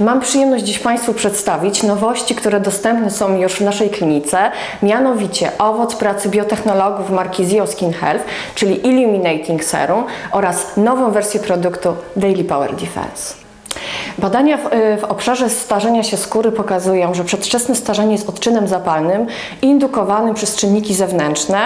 Mam przyjemność dziś Państwu przedstawić nowości, które dostępne są już w naszej klinice, mianowicie owoc pracy biotechnologów marki Zio Skin Health, czyli Illuminating Serum oraz nową wersję produktu Daily Power Defense. Badania w, y, w obszarze starzenia się skóry pokazują, że przedwczesne starzenie jest odczynem zapalnym indukowanym przez czynniki zewnętrzne,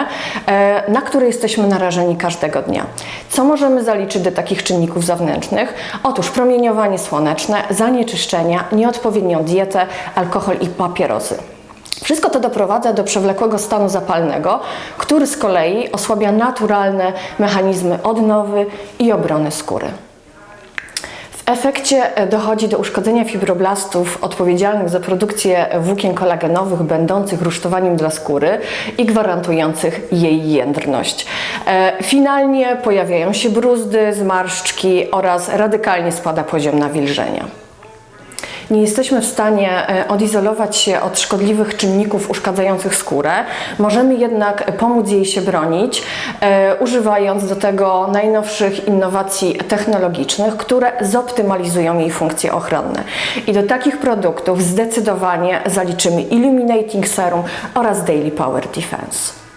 e, na które jesteśmy narażeni każdego dnia. Co możemy zaliczyć do takich czynników zewnętrznych? Otóż promieniowanie słoneczne, zanieczyszczenia, nieodpowiednią dietę, alkohol i papierosy. Wszystko to doprowadza do przewlekłego stanu zapalnego, który z kolei osłabia naturalne mechanizmy odnowy i obrony skóry. Efekcie e, dochodzi do uszkodzenia fibroblastów odpowiedzialnych za produkcję włókien kolagenowych, będących rusztowaniem dla skóry i gwarantujących jej jędrność. E, Finalnie pojawiają się bruzdy, zmarszczki oraz radykalnie spada poziom nawilżenia. Nie jesteśmy w stanie e, odizolować się od szkodliwych czynników uszkadzających skórę. Możemy jednak pomóc jej się bronić, e, używając do tego najnowszych innowacji technologicznych, które zoptymalizują jej funkcje ochronne. I do takich produktów zdecydowanie zaliczymy Illuminating Serum oraz Daily Power Defense.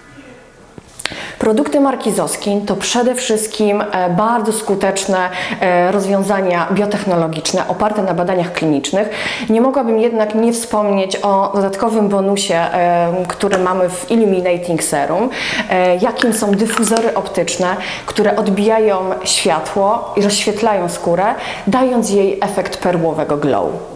Produkty marki Zoskin to przede wszystkim e, bardzo skuteczne e, rozwiązania biotechnologiczne oparte na badaniach klinicznych. Nie mogłabym jednak nie wspomnieć o dodatkowym bonusie, e, który mamy w Illuminating Serum, jakim są dyfuzory optyczne, które odbijają światło i rozświetlają skórę, dając jej efekt perłowego glow.